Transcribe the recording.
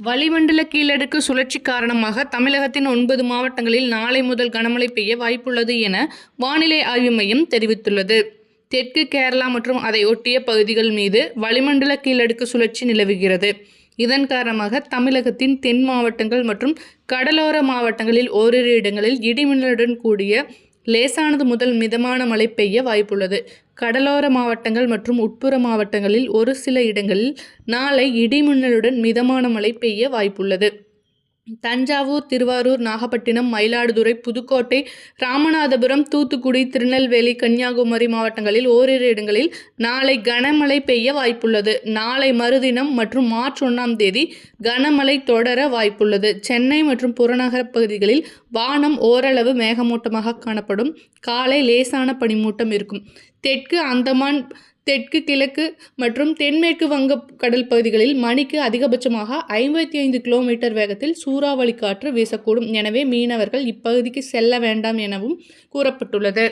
வளிமண்டல கீழடுக்கு சுழற்சி காரணமாக தமிழகத்தின் ஒன்பது மாவட்டங்களில் நாளை முதல் கனமழை பெய்ய வாய்ப்புள்ளது என வானிலை ஆய்வு மையம் தெரிவித்துள்ளது. தெற்கு கேரளா மற்றும் அதை ஒட்டிய பகுதிகள் மீது வளிமண்டல கீழடுக்கு சுழற்சி நிலவுகிறது. இதன் காரணமாக தமிழகத்தின் தென் மாவட்டங்கள் மற்றும் கடலோர மாவட்டங்களில் ஓரிரு இடங்களில் இடிமின்னலுடன் கூடிய லேசானது முதல் மிதமான மழை பெய்ய வாய்ப்புள்ளது. கடலோர மாவட்டங்கள் மற்றும் உட்புற மாவட்டங்களில் ஒரு சில இடங்களில் நாளை இடிமின்னலுடன் மிதமான மழை பெய்ய வாய்ப்புள்ளது. தஞ்சாவூர் திருவாரூர் நாகப்பட்டினம் மயிலாடுதுறை புதுக்கோட்டை ராமநாதபுரம் தூத்துக்குடி திருநெல்வேலி கன்னியாகுமரி மாவட்டங்களில் ஓரிரு இடங்களில் நாளை கனமழை பெய்ய வாய்ப்புள்ளது. நாளை மறுதினம் மற்றும் மார்ச் ஒன்றாம் தேதி கனமழை தொடர வாய்ப்புள்ளது. சென்னை மற்றும் புறநகர பகுதிகளில் வானம் ஓரளவு மேகமூட்டமாக காணப்படும். காலை லேசான பனிமூட்டம் இருக்கும். தெற்கு அந்தமான் தெற்கு கிழக்கு மற்றும் தென்மேற்கு வங்க கடல் பகுதிகளில் மணிக்கு அதிகபட்சமாக ஐம்பத்தி ஐந்து கிலோமீட்டர் வேகத்தில் சூறாவளி காற்று வீசக்கூடும். எனவே மீனவர்கள் இப்பகுதிக்கு செல்ல வேண்டாம் எனவும் கூறப்பட்டுள்ளது.